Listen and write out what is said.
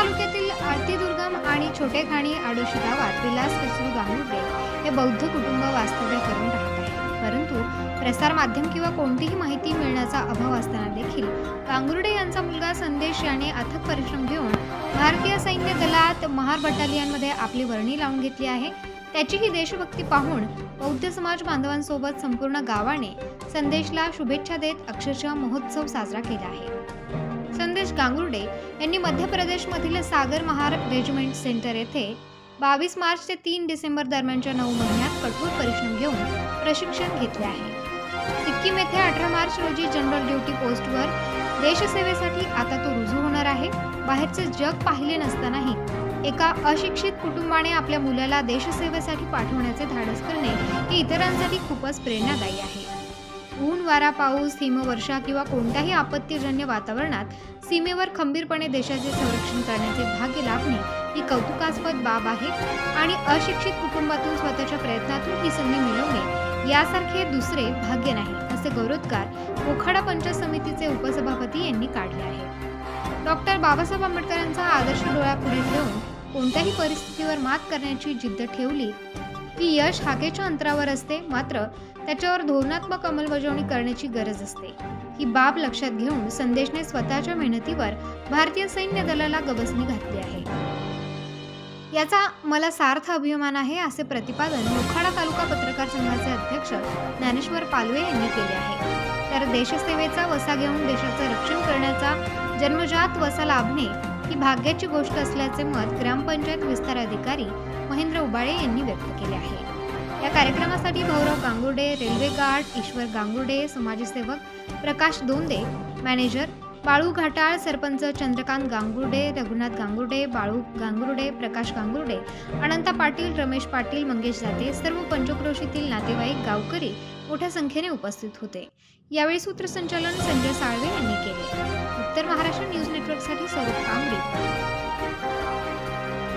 तालुक्यातील दुर्गम आणि छोटे खाणी आडोशी गावात विलास कचरू गांगुर्डे हे बौद्ध कुटुंब वास्तव्य करून राहत आहे. परंतु प्रसार माध्यम किंवा कोणतीही माहिती मिळण्याचा अभाव असताना देखील गांगुर्डे यांचा मुलगा संदेश याने अथक परिश्रम घेऊन भारतीय सैन्य दलात महार बटालियनमध्ये आपली वर्णी लावून घेतली आहे. त्याची ही देशभक्ती पाहून बौद्ध समाज बांधवांसोबत संपूर्ण गावाने संदेशला शुभेच्छा देत अक्षरशः महोत्सव साजरा केला आहे. संदेश गांगुर्डे यांनी मध्य प्रदेशमधील सागर महार रेजिमेंट सेंटर येथे बावीस मार्च ते तीन डिसेंबर दरम्यानच्या नऊ महिन्यात कठोर परिश्रम घेऊन प्रशिक्षण घेतले आहे. सिक्कीम येथे अठरा मार्च रोजी जनरल ड्युटी पोस्टवर देशसेवेसाठी आता तो रुजू होणार आहे. बाहेरचे जग पाहिले नसतानाही एका अशिक्षित कुटुंबाने आपल्या मुलाला देशसेवेसाठी पाठवण्याचे धाडस करणे हे इतरांसाठी खूपच प्रेरणादायी आहे. ऊन वारा पाऊस हिमवर्षा किंवा कोणत्याही आपत्तीजन्य वातावरणात सीमेवर खंबीरपणे देशाचे संरक्षण करण्याचे भाग्य लाभणे ही कौतुकास्पद बाब आहे आणि अशिक्षित कुटुंबातून स्वतःच्या प्रयत्नातून ही संधी मिळवणे यासारखे दुसरे भाग्य नाही असे गौरवोद्गार मोखाडा पंचायत समितीचे उपसभापती यांनी काढले आहे. डॉक्टर बाबासाहेब आंबेडकरांचा आदर्श डोळ्यापुढे ठेवून कोणत्याही परिस्थितीवर मात करण्याची जिद्द ठेवली की यश हाकेच्या अंतरावर असते मात्र त्याच्यावर धोरणात्मक अंमलबजावणी करण्याची गरज असते. ही बाब लक्षात घेऊन संदेशने स्वतःच्या मेहनतीवर भारतीय सैन्य दलाला गबसणी घातली आहे. याचा मला सार्थ अभिमान आहे असे प्रतिपादन मोखाडा तालुका पत्रकार संघाचे अध्यक्ष ज्ञानेश्वर पालवे यांनी केले आहे. तर देशसेवेचा वसा घेऊन देशाचं रक्षण करण्याचा जन्मजात वसा लाभणे ही भाग्याची गोष्ट असल्याचे मत ग्रामपंचायत विस्तार अधिकारी महेंद्र उबाळे यांनी व्यक्त केले आहे. या कार्यक्रमासाठी भाऊराव गांगुर्डे रेल्वे गार्ड ईश्वर गांगुर्डे समाजसेवक प्रकाश दोंदे मॅनेजर बाळू घाटाळ सरपंच चंद्रकांत गांगुर्डे रघुनाथ गांगुर्डे बाळू गांगुर्डे प्रकाश गांगुर्डे अनंता पाटील रमेश पाटील मंगेश जाते सर्व पंचक्रोशीतील नातेवाईक गावकरी मोठ्या संख्येने उपस्थित होते. यावेळी सूत्रसंचालन संजय साळवे यांनी केले. उत्तर महाराष्ट्र न्यूज नेटवर्कसाठी सौरभ कांबळे.